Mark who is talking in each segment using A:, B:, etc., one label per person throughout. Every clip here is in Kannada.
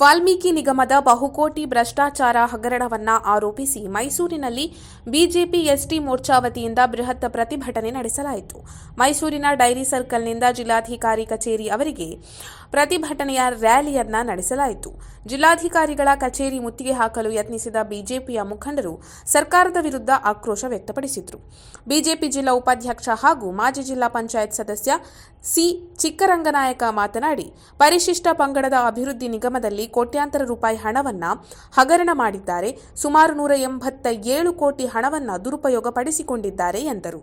A: ವಾಲ್ಮೀಕಿ ನಿಗಮದ ಬಹುಕೋಟಿ ಭ್ರಷ್ಟಾಚಾರ ಹಗರಣವನ್ನ ಆರೋಪಿಸಿ ಮೈಸೂರಿನಲ್ಲಿ ಬಿಜೆಪಿ ಎಸ್ಟಿ ಮೋರ್ಚಾ ವತಿಯಿಂದ ಬೃಹತ್ ಪ್ರತಿಭಟನೆ ನಡೆಸಲಾಯಿತು. ಮೈಸೂರಿನ ಡೈರಿ ಸರ್ಕಲ್ನಿಂದ ಜಿಲ್ಲಾಧಿಕಾರಿ ಕಚೇರಿ ಅವರಿಗೆ ಪ್ರತಿಭಟನೆಯ ರ್ಯಾಲಿಯನ್ನ ನಡೆಸಲಾಯಿತು. ಜಿಲ್ಲಾಧಿಕಾರಿಗಳ ಕಚೇರಿ ಮುತ್ತಿಗೆ ಹಾಕಲು ಯತ್ನಿಸಿದ ಬಿಜೆಪಿಯ ಮುಖಂಡರು ಸರ್ಕಾರದ ವಿರುದ್ಧ ಆಕ್ರೋಶ ವ್ಯಕ್ತಪಡಿಸಿದರು. ಬಿಜೆಪಿ ಜಿಲ್ಲಾ ಉಪಾಧ್ಯಕ್ಷ ಹಾಗೂ ಮಾಜಿ ಜಿಲ್ಲಾ ಪಂಚಾಯತ್ ಸದಸ್ಯ ಸಿ ಚಿಕ್ಕರಂಗನಾಯಕ ಮಾತನಾಡಿ, ಪರಿಶಿಷ್ಟ ಪಂಗಡದ ಅಭಿವೃದ್ಧಿ ನಿಗಮದಲ್ಲಿ ಕೋಟ್ಯಾಂತರ ರೂಪಾಯಿ ಹಣವನ್ನ ಹಗರಣ ಮಾಡಿದ್ದಾರೆ. ಸುಮಾರು ನೂರ ಎಂಬತ್ತ ಏಳು ಕೋಟಿ ಹಣವನ್ನ ದುರುಪಯೋಗಪಡಿಸಿಕೊಂಡಿದ್ದಾರೆ ಎಂದರು.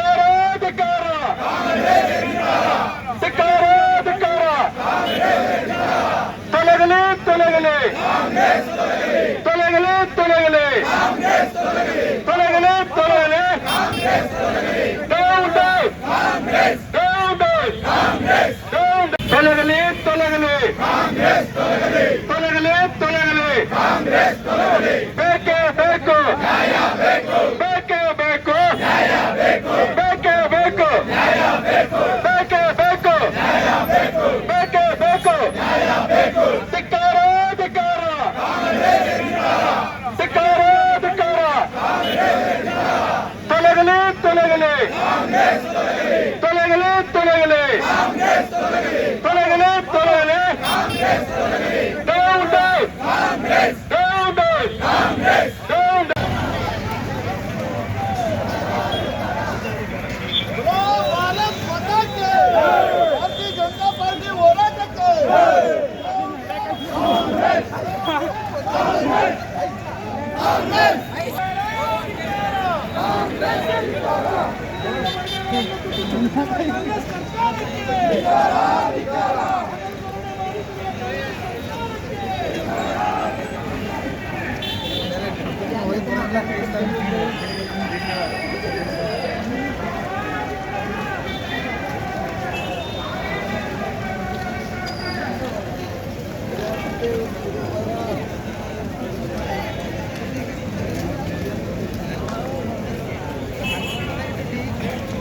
B: চলে গেলে চলে গেলে। চলে গেলে চলে গেলে। চলে গেলে চলে গেলে। চলে গেলে চলে গেলে। চলে গেলে চলে গেলে। తొలగలే.
C: తొలగలే తొలగలే. తొలగలే తొలగలే. దేవుడు దేవుడు Виктория!